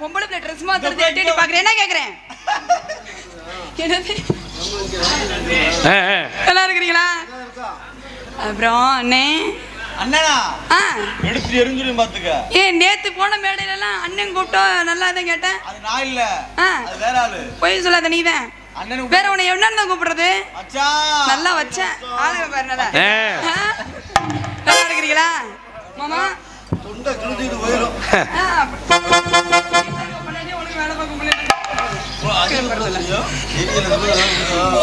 பொம்பளை பிள்ளை ட்ரெஸ் மாத்துறது எட்டி எட்டி பாக்குறேன். என்ன கேக்குறேன்? என்னது. நல்லா இருக்கிறீங்களா? அப்புறம் அண்ணே. அண்ணனா? ஆ. எடுத்து எரிஞ்சிடும் பாத்துக்க. ஏன் நேத்து போன மேடையில எல்லாம் அண்ணன் கூப்பிட்டோம் நல்லா தான் கேட்டேன். அது நான் இல்ல. ஆ. அது வேற ஆளு. பொய் சொல்லாத நீதான். அண்ணனுக்கு வேற உன்னை என்னன்னு தான் கூப்பிடுறது? நல்லா வச்சேன். ஆளுங்க பாரு நல்லா. இருக்கிறீங்களா? மாமா. தொண்டை கிழிஞ்சிட்டு போயிடும் வேலை பார்க்க முடியல.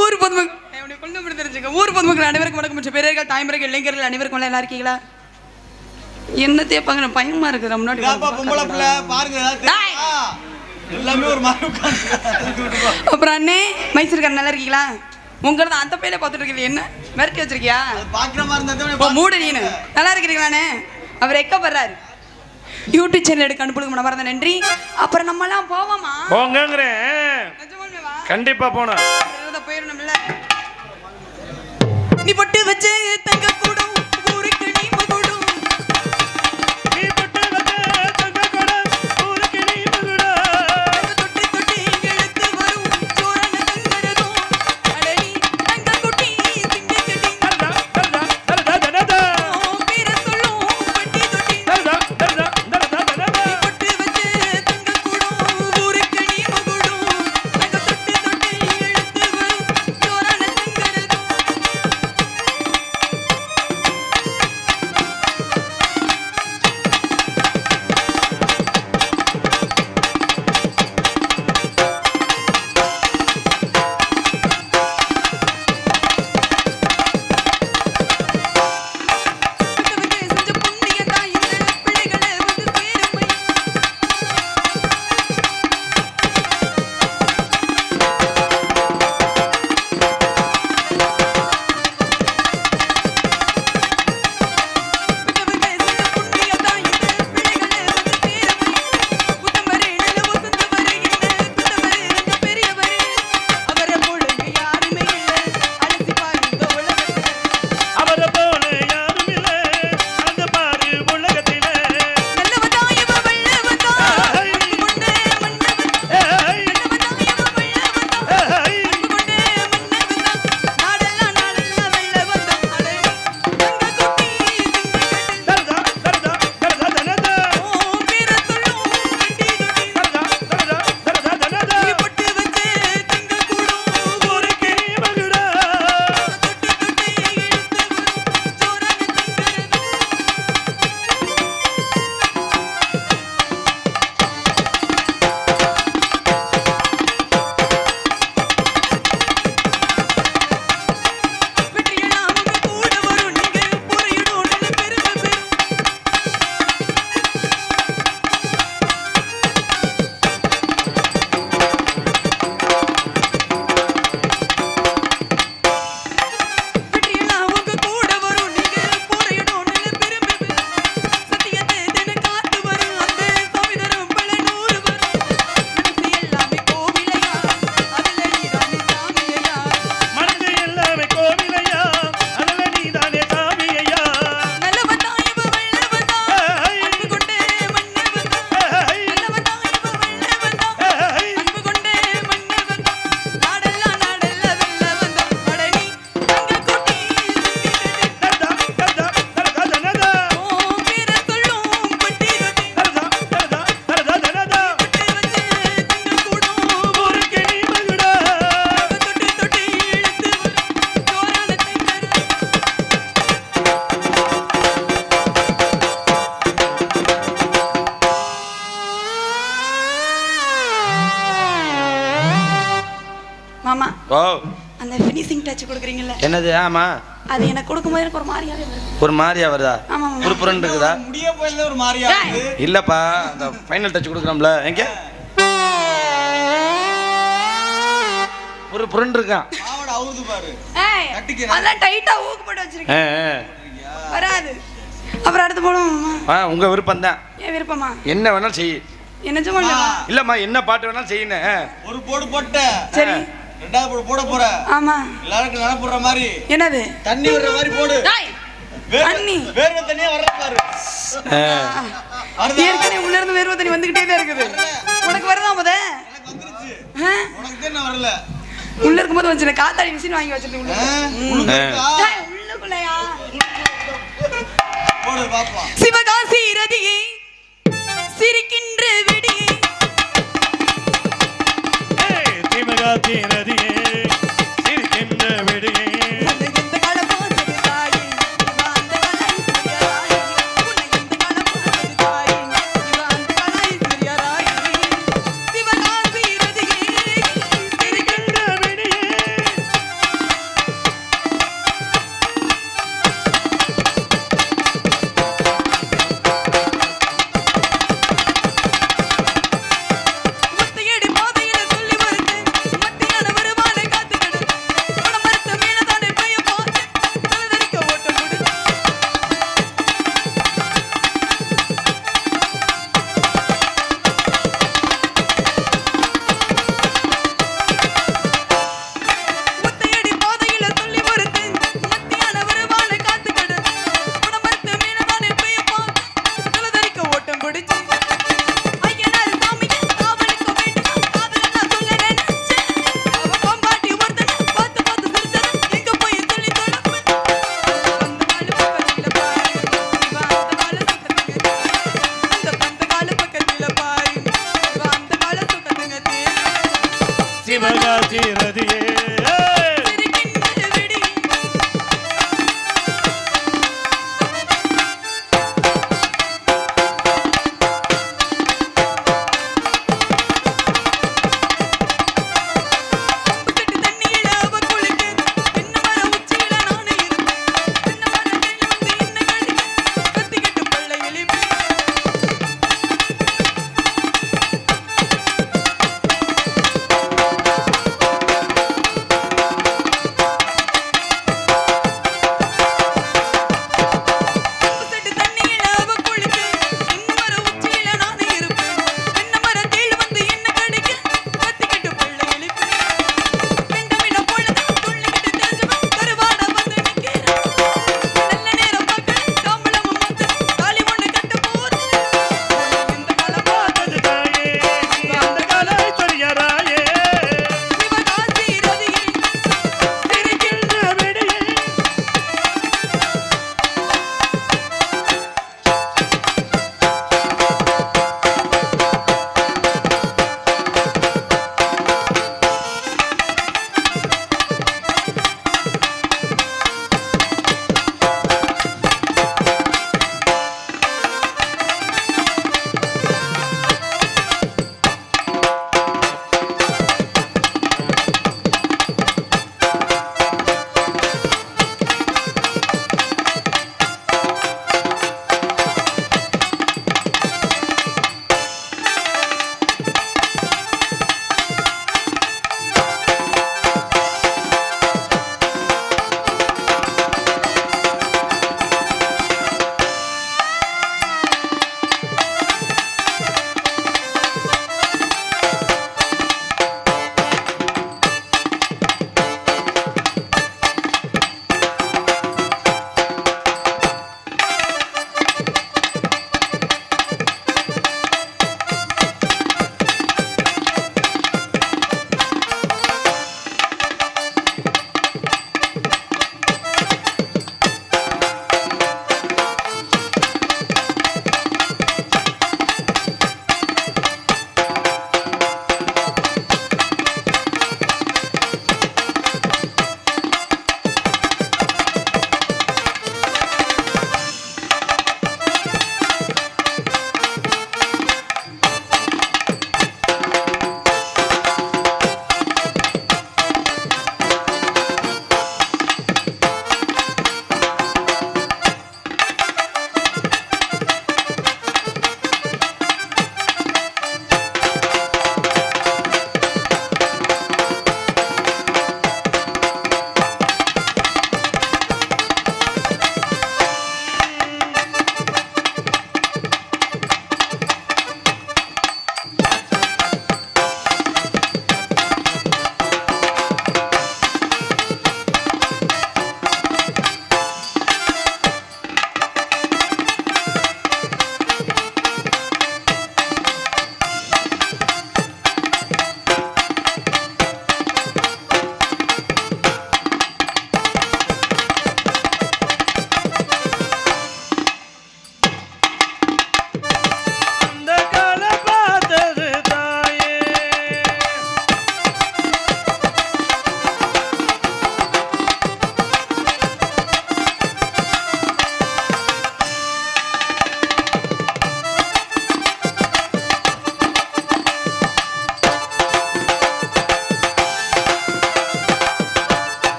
ஊர் பொதுமக்கள் என்னுடைய கொண்டு மட்டும் தெரிஞ்சுக்க. ஊர் பொதுமக்கள் அனைவருக்கும் வணக்கம். மற்றும் பெரியர்கள் தாய்மறைகள் இளைஞர்கள் அனைவருக்கும் நல்லா இருக்கீங்களா? என்ன தேப்பாங்க எனக்கு பயமா இருக்குது. நான் முன்னாடி? எல்லாமே ஒரு அப்புறம் அண்ணே மைசூர்கார் நல்லா இருக்கீங்களா? உங்களது அந்த பையில பார்த்துட்டு இருக்கீங்க என்ன? மிரட்டி வச்சிருக்கியா? பாக்குற மாதிரி மூடு நீனு. நல்லா இருக்கிறீங்களாண்ணே அவர் எக்கப்படுறாரு. யூடியூப் சேனல் எடுக்க அனுப்புறது மனமார்ந்த நன்றி. அப்புறம் நம்மலாம் போவோமா? போங்கங்கிறேன் நிஜமாலுமே வா. கண்டிப்பா போனோம் போயிடணும்ல நீ பட்டு வச்ச தங்க கூடும் என்னது? ஆமா. அது எனக்கு கொடுக்கும்போது எனக்கு ஒரு மாதிரியாவே வருது. ஒரு மாதிரியா வருதா? ஆமா புரண்டு இருக்குதா? முடிய போயில ஒரு மாதிரியா இல்லப்பா அந்த ஃபைனல் டச் கொடுக்குறோம்ல. எங்க? ஒரு புரண்டு இருக்கான். மாவட அவுது பாரு. ஏய். அதெல்லாம் டைட்டா ஊக்கு போட்டு வச்சிருக்கேன். வராது. அப்புறம் அடுத்து போடும் ஆ உங்க விருப்பம் தான். ஏன் விருப்பமா? என்ன வேணாலும் செய். என்ன சும்மா? இல்லம்மா என்ன பாட்டு வேணாலும் செய்யுங்க ஒரு போடு போட்ட. சரி. ரெண்டாவது போடு போட போற. ஆமா. எல்லாருக்கும் நினைப்புற மாதிரி. என்னது? தண்ணி வர்ற மாதிரி போடு. தண்ணி. வேர்வை தண்ணியா வர பாரு? ஏற்கனவே உள்ள இருந்து வேர்வை தண்ணி வந்துகிட்டே தான் இருக்குது. உனக்கு வருதா முத? உனக்கு தான் நான் வரல. உள்ள இருக்கும்போது வச்சிருக்க காத்தாடி மிஷின் வாங்கி வச்சிருந்தேன் உள்ள. உள்ளுக்குள்ளயா? சிவகாசி ரதியை சிரிக்கின்ற வெடியை ஏய், சிவகாசிரதியே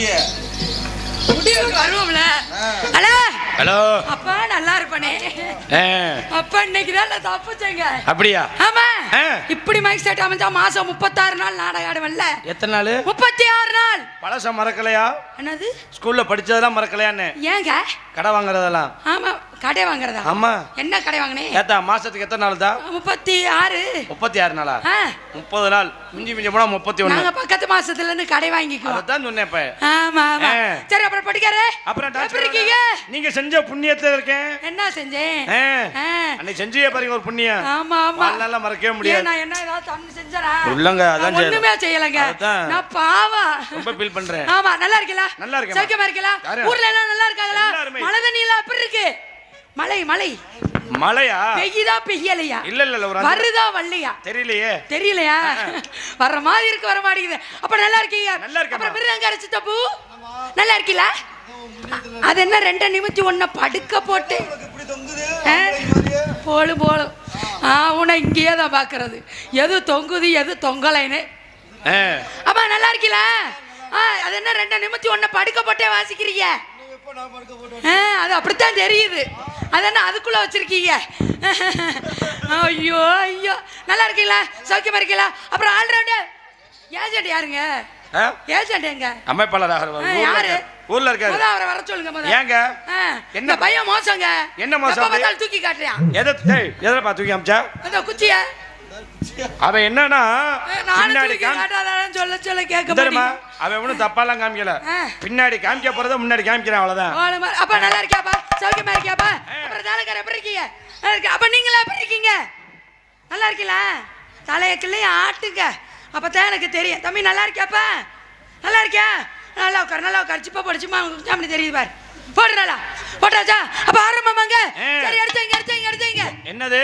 இருக்கீங்க வருவோம்ல. Hello hello. அப்பா நல்லா இருப்பானே. அப்பா இன்னைக்கு தான் நான் அப்படியா? ஆமா. இப்படி மைக் செட் அமைஞ்சா மாசம் முப்பத்தாறு நாள் நாடகம் ஆடுவல்ல எத்தனை நாள்? முப்பத்தி ஆறு நாள். பழச மறக்கலையா? என்னது? ஸ்கூல்ல படிச்சதெல்லாம் மறக்கலையான்னு. ஏங்க? கடை வாங்குறதெல்லாம். ஆமா. கடை வாங்குறதா? ஆமா. என்ன கடை வாங்கினே? ஏத்தா மாசத்துக்கு எத்தனை நாள் தான் முப்பத்தி ஆறு. முப்பத்தி ஆறு நாளா? முப்பது நாள். மிஞ்சி மிஞ்சி போனா முப்பத்தி ஒண்ணு. நாங்க பக்கத்து மாசத்துல இருந்து கடை வாங்கிக்குவோம். அதான் சொன்னேன் இப்ப. ஆமா ஆமா. சரி அப்புறம் படிக்காரு. அப்புறம் எப்படி இருக்கீங்க? நீங்க செஞ்ச புண்ணியத்துல இருக்கேன். என்ன செஞ்சேன். அன்னைக்கு செஞ்சியே பாருங்க ஒரு புண்ணியம். ஆமா ஆமா. வாழ்நாள்ல மறக்கவே முடியாது. நான் என்ன ஏதாவது தண்ணி செஞ்சனா? இல்லங்க, அதான் நான் ஒண்ணுமே செய்யல. செய்யலங்க. நான் பாவம். ரொம்ப ஃபீல் பண்றேன். ஆமா நல்லா இருக்கீங்களா? நல்லா இருக்கேன். சௌக்கியமா இருக்கீங்களா? ஊர்ல எல்லாம் நல்லா இருக்காங்களா. மழை தண்ணி எல்லாம் எப்படி இருக்கு? மழை மழை மழையா பெய்யுதா பெய்யலையா? இல்ல இல்ல ஒரு வருதா வரலையா? தெரியலையே. தெரியலையா? வர்ற மாதிரி இருக்கு வர மாட்டேங்குது அப்ப நல்லா இருக்கீங்க. நல்லா இருக்கேம்மா. அப்புறம் மிருதங்க அரைச்சு தப்பு. நல்லா இருக்கீங்களா? அது என்ன ரெண்டு நிமித்தி ஒன்ன படுக்க போட்டு? போலு போலு ஆ உன்னை இங்கேயே தான் பார்க்கறது. எது தொங்குது எது தொங்கலைன்னு. அப்பா நல்லா இருக்கீங்களா? ஆ அது என்ன ரெண்டு நிமித்தி ஒன்ன படுக்க போட்டே வாசிக்கிறீங்க. அது அப்படித்தான் தெரியுது. அது என்ன அதுக்குள்ள வச்சிருக்கீங்க? ஐயோ ஐயோ. நல்லா இருக்கீங்களா? சௌக்கியமா இருக்கீங்களா? அப்புறம் ஆல்ரவுண்டர் ஏஜென்ட் யாருங்க? ஏஜென்ட் எங்க? ஊர்ல யாரு. ஊர்ல இருக்காரு. முத அவரை வர சொல்லுங்க முத ஏங்க? ஆ, என்ன? பையன் மோசங்க. என்ன மோசம் தூக்கி காட்டுறியான் எதை டேய் எதை பார்த்து தூக்கி அமிச்சா? அந்த குச்சிய. அவன் என்னன்னா பின்னாடி சொல்ல சொல்ல கேட்க தெரியுமா அவன் ஒன்றும் தப்பாலாம் காமிக்கல. பின்னாடி காமிக்க போறத முன்னாடி காமிக்கிறான் அவ்வளவுதான். அப்பா நல்லா இருக்கியாப்பா? சௌக்கியமா இருக்கியாப்பா? அப்புறம் தாலக்கார எப்படி இருக்கீங்க? நல்லா இருக்கா? அப்ப நீங்களா எப்படி இருக்கீங்க? நல்லா இருக்கீங்களா? தலையக்கிள்ளையும் ஆட்டுங்க. அப்பதான் எனக்கு தெரியும். தம்பி நல்லா இருக்கியாப்பா? நல்லா இருக்கியா? நல்லா உட்கார் நல்லா உட்கார். சிப்பா படிச்சுமா அப்படி தெரியுது பாரு. போடு நல்லா. போட்டாச்சா? அப்ப ஆரம்பமாங்க. சரி எடுத்தீங்க எடுத்தீங்க எடுத்தீங்க என்னது?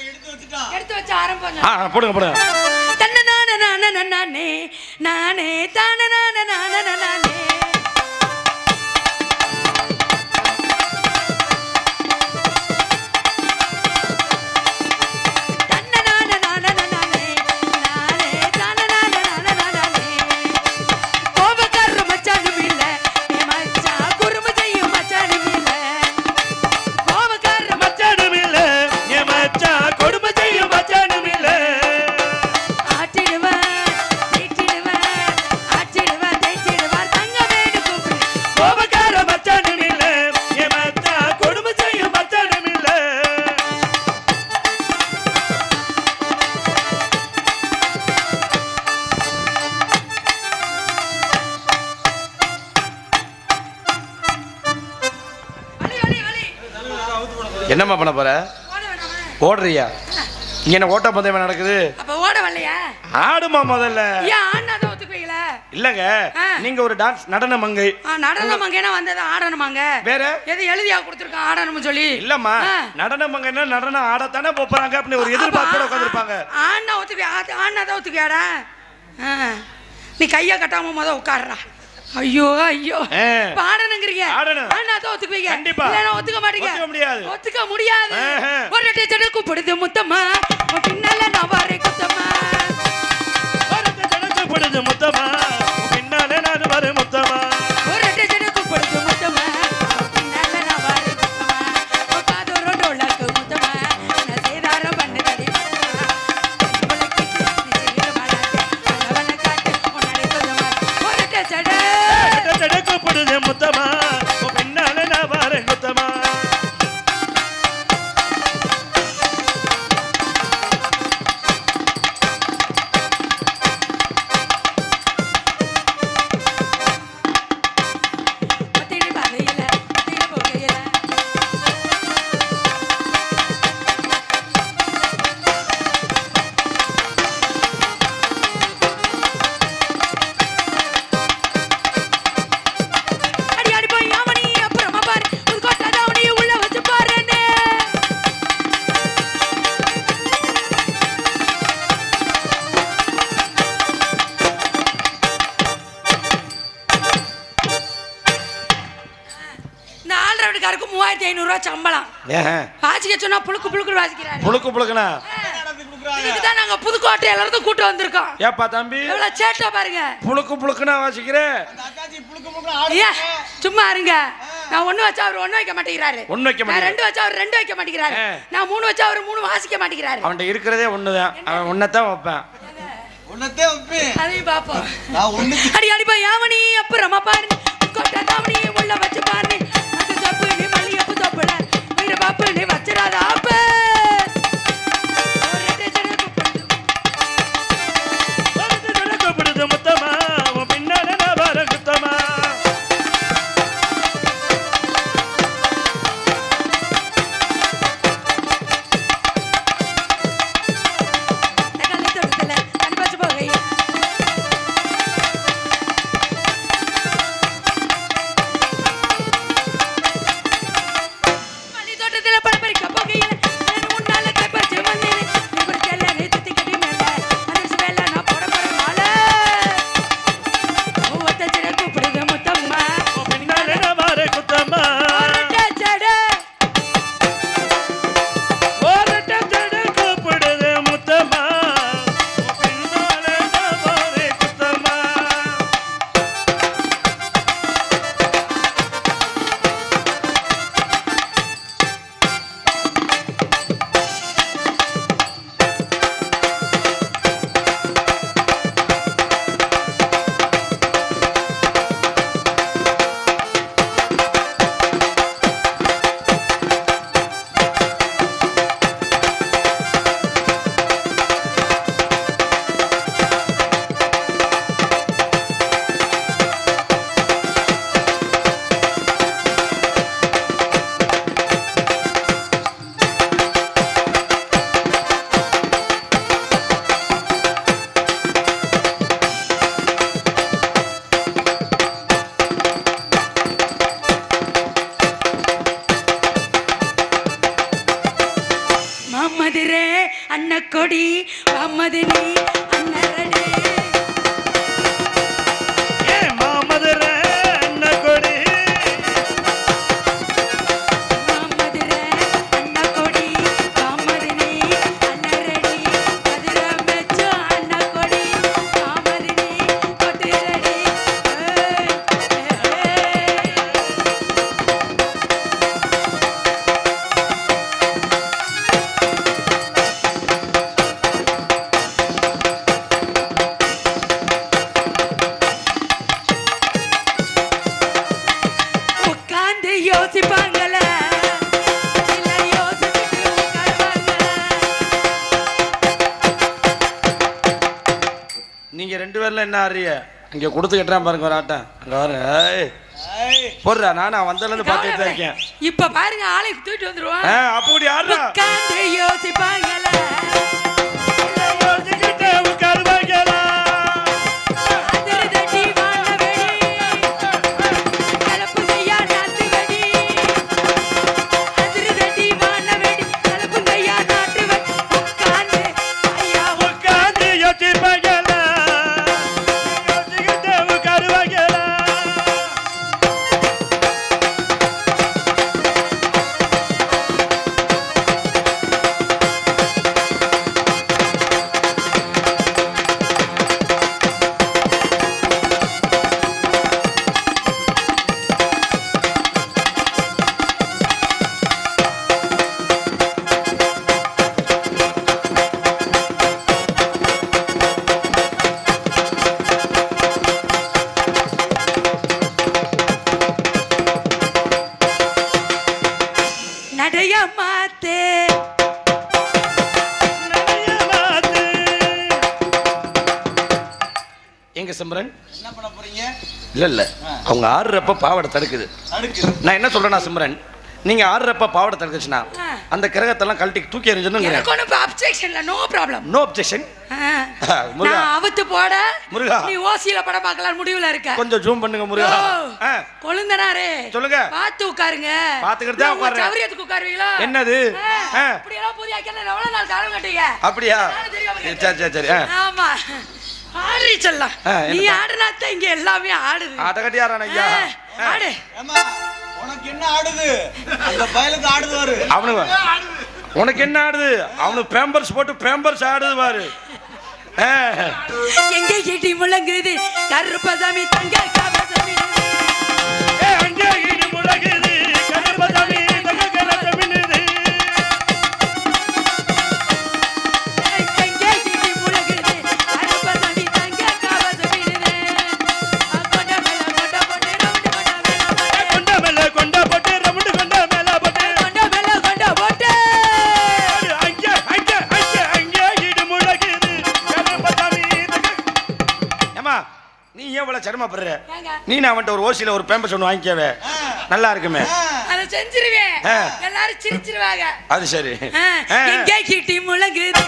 எடுத்து வச்சு ஆரம்பங்க ஆ ஆ, போடுங்க போடுங்க. தன்ன நான நான நானே நானே தான நான நான நானே என்னம்மா பண்ண போற? ஓடுறியா? இங்க என்ன ஓட்ட பந்தயம் நடக்குது? அப்ப ஓட வரலையா? ஆடுமா முதல்ல? ஏன் ஆடினாதான் ஒத்துக்குவீங்கள? இல்லங்க. நீங்க ஒரு டான்ஸ் நடன மங்கை. நடனம் அங்கேனா வந்தது ஆடணுமாங்க? வேற? எது எழுதியா கொடுத்துருக்கான் ஆடணும்னு சொல்லி? இல்லம்மா. நடன மங்கைன்னா நடனம் ஆடத்தானே போறாங்க அப்படின்னு ஒரு எதிர்பார்ப்போட உட்காந்துருப்பாங்க ஆடினா ஒத்துக்குவியா? ஆடினாதான் ஒத்துக்குவியாடா? ஆ. நீ கையை கட்டாம முத உட்காடுறா ஐயோ ஐயோ ஆ. இப்ப ஆடணுங்கிறீங்க ஆடணும். ஆடினாதான் ஒத்துக்குவீங்க கண்டிப்பா. இல்லைன்னா ஒத்துக்க மாட்டீங்க ஒத்துக்க முடியாது. ஒத்துக்க முடியாது. ஒரு டீச்சர் கூப்பிடுது முத்தம்மா பின்னால நான் வரேன் குத்தம்மா ஜனக்கப்படுது முத்தமா மூவாயிரத்தி ஐநூறுரூவா சம்பளம். வாசிக்க சொன்னா புழுக்கு புழுக்கு வாசிக்கிறாரு. புழுக்கு புழுக்குனா? நடந்து கொடுக்குறாங்க இதுக்கு தான் நாங்க புதுக்கோட்டையில இருந்து கூட்டு வந்திருக்கோம். ஏப்பா தம்பி? எவ்வளவு சேட்டை பாருங்க. புழுக்கு புழுக்குனா வாசிக்கிற? அந்த அக்காச்சி புழுக்க புழுக்க ஐயா சும்மா இருங்க. நான் ஒண்ணு வச்சா அவர் ஒண்ணு வைக்க மாட்டேங்கிறாரு. ஒண்ணு வைக்க நான் மாட்டேங்கிறாரு. ரெண்டு வச்சா அவர் ரெண்டு வைக்க மாட்டேங்கிறாரு. நான் மூணு வச்சா அவர் மூணு வாசிக்க மாட்டேங்கிறாரு. அவன்கிட்ட இருக்கிறதே ஒண்ணுதான். அவன் ஒன்னதான் வைப்பேன். அதையும் பாப்போம் அடி அடிப்பா யாவனி அப்புறமா பாரு கொட்ட தாவணி உள்ள வச்சு வீர பாப்பு நீ இங்க கொடுத்து கட்டுறான் பாருங்க ஒரு ஆட்டம் அங்க ஏய், போடுறா நானும் வந்ததுல இருந்து பார்த்துட்டு தான் இருக்கேன். இப்ப பாருங்க ஆளை தூக்கிட்டு வந்துருவான் அப்படி ஆடுறா. யோசிப்பாங்கள. ஆடுறப்ப பாவாடை தடுக்குது. நான் என்ன சொல்றேன்னா சிம்ரன் நீங்க ஆடுறப்ப பாவாடை தடுக்குச்சுன்னா. அந்த கிரகத்தெல்லாம் கழட்டி தூக்கி எறிஞ்சுன்னு objection no problem no objection முருகா. நான் அவுத்து போட முருகா. நீ ஓசியில படம் பார்க்கலாம் முடிவுல இருக்க. கொஞ்சம் ஜூம் பண்ணுங்க முருகா. கொழுந்தனாரே சொல்லுங்க. பார்த்து உட்காருங்க. பார்த்துக்கிட்டு தான் உட்கார்றேன். சௌரியத்துக்கு உட்காருவீங்களா? என்னது? இப்படி எல்லாம் புதிய எவ்வளவு நாள் காலம் கட்டீங்க அப்படியா? சரி. சரி சரி. ஆமா. ஆடி செல்லாம் ஆ, நீ என்னப்பா? ஆடுனாத்தான் இங்க எல்லாமே ஆடுது. ஆட்ட கட்டியாரான் ஐயா. ஆடு. ஏமா உனக்கு என்ன ஆடுது? அந்த பயலுக்கு ஆடுது பாரு. அவனுக்கு உனக்கு என்ன ஆடுது? அவனுக்கு பேம்பர்ஸ் போட்டு பேம்பர்ஸ் ஆடுது பாரு. எங்க இடி முழங்குது? கருப்பசாமி தங்க கவசமி பெருமைப்படுற ஏங்க. நீ நான் அவன்கிட்ட ஒரு ஓசியில ஒரு பேம்பஸ் ஒன்று வாங்கிக்கவே. நல்லா இருக்குமே. அதை செஞ்சிருவேன். எல்லாரும் சிரிச்சிருவாங்க. அது சரி. முழங்குது.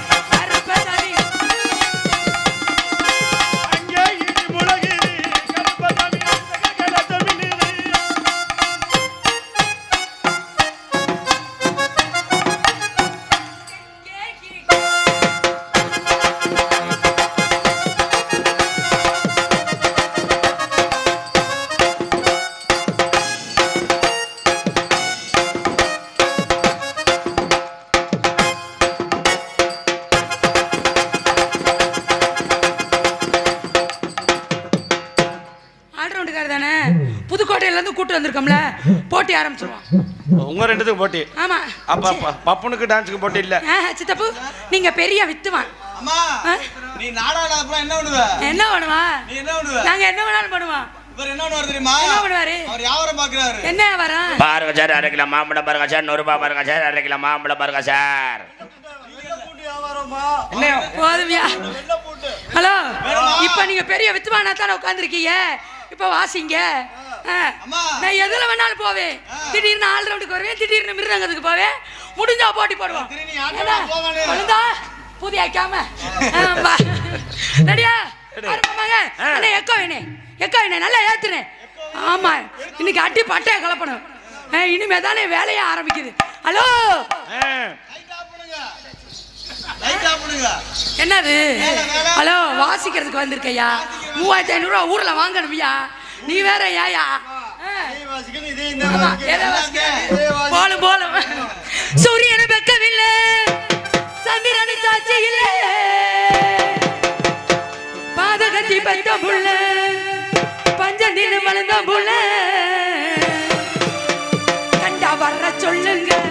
புதுக்கோட்டையில இருந்து கூட்டு வந்திருக்கோம்ல போட்டி ஆரம்பிச்சிருவோம். உங்க ரெண்டுத்துக்கும் போட்டி. ஆமா. அப்ப பப்புனுக்கு டான்ஸுக்கு போட்டி இல்ல. சித்தப்பு நீங்க பெரிய வித்துவான்? நீ அப்புறம் என்ன பண்ணுவ? என்ன பண்ணுவா? நீ என்ன பண்ணுவ? நாங்க என்ன வேணாலும் பண்ணுவோம் இவர் என்ன பண்ணுவார் தெரியுமா? என்ன பண்ணுவாரு? அவர் வியாபாரம் பாக்குறாரு என்ன வரும் பாருங்க சார் அரை கிலோ மாம்பழம் பாருங்க சார் நூறு ரூபாய் பாருங்க சார் அரை கிலோ மாம்பழம் பாருங்க சார். போதுமியா? ஹலோ இப்ப நீங்க பெரிய வித்துவானா தானே உட்காந்துருக்கீங்க இப்ப வாசிங்க. நான் எதுல வேணாலும் போவேன். திடீர்னு ஆல் ரவுண்டுக்கு வருவேன் திடீர்னு மிருதங்கத்துக்கு போவேன். முடிஞ்சா போட்டி போடுவோம். புதிய வைக்காம ரெடியா? அண்ணே எக்கோ வேணே எக்கோ வேணே நல்லா ஏத்துனேன் ஆமா. இன்னைக்கு அட்டி பட்டைய கலப்பணும். இனிமே தானே வேலையே ஆரம்பிக்குது. ஹலோ? என்னது? ஹலோ வாசிக்கிறதுக்கு வந்திருக்கையா? மூவாயிரத்தி ஐநூறுரூவா ஊர்ல வாங்கணும்யா? நீ வேற ஏயா வாசிக்க? போலும் போலும். சூரியனை வெக்கவில்லை சந்திரனை சாட்சி இல்லை. பாதகத்தி பெத்த புள்ள. பஞ்சந்தின்னு வளர்ந்த புள்ள. கண்டா வர்ற சொல்லுங்க.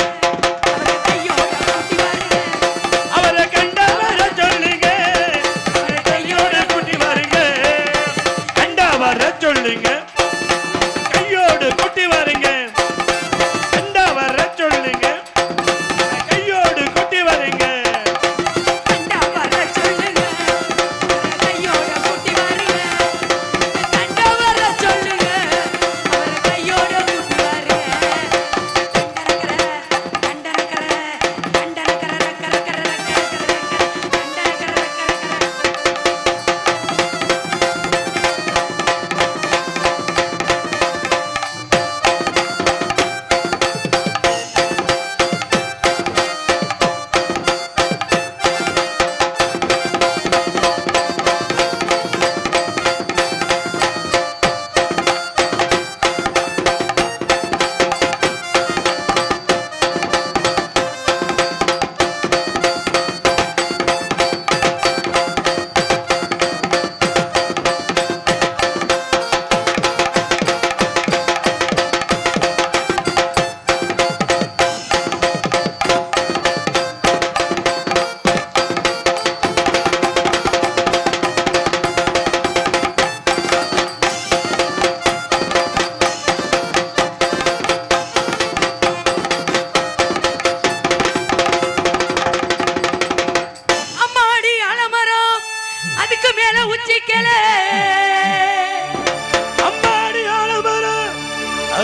சொல்லுங்க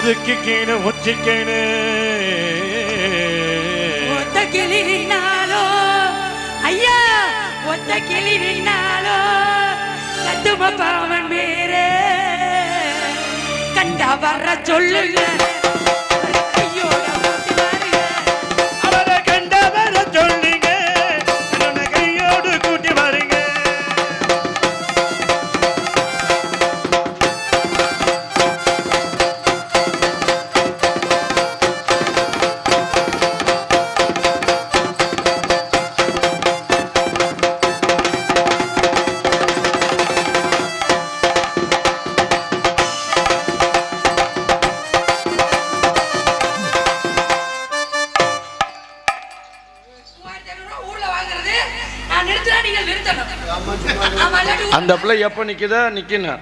அதுக்கு கீழே உச்சிக்கேனு ஒத்த கிளி நின்னாலோ ஐயா ஒத்த கிளி நின்னாலோ கத்தும பாவன் மேரே கண்டா வர சொல்லுங்க. அந்த பிள்ளை எப்போ நிக்குதோ நிக்கணும்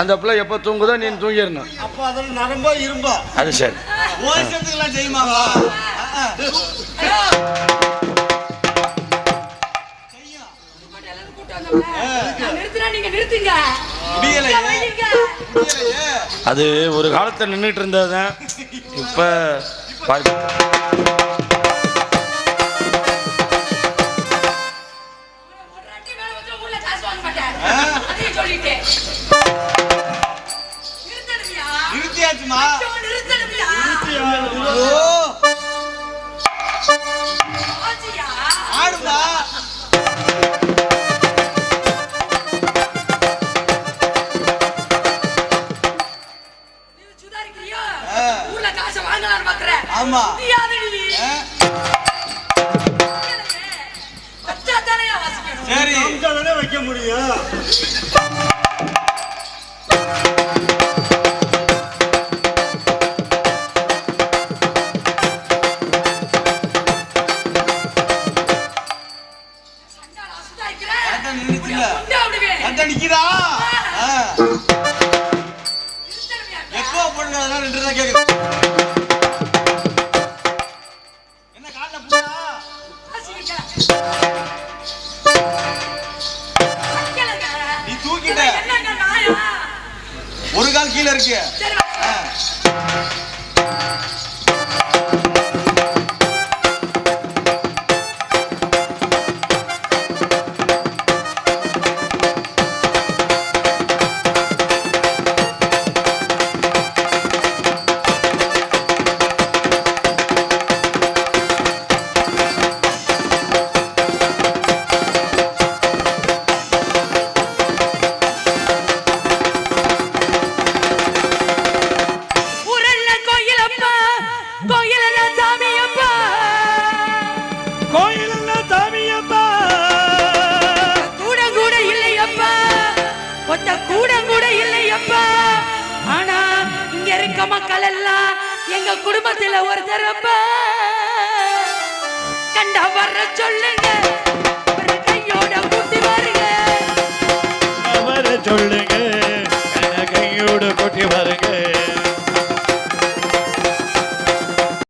அந்த பிள்ளை எப்போ தூங்குதோ நீ தூங்கிடணும். அப்போ அதில் நரம்போ இரும்போ. அது சரி. அது ஒரு காலத்துல நின்றுட்டு இருந்ததுதான் இப்ப சொல்லிட்டேன். நிறுத்தணுமியா? நிறுத்தியாச்சுமா? ஓ? ஆடுமா. ஆமா. முடியும்.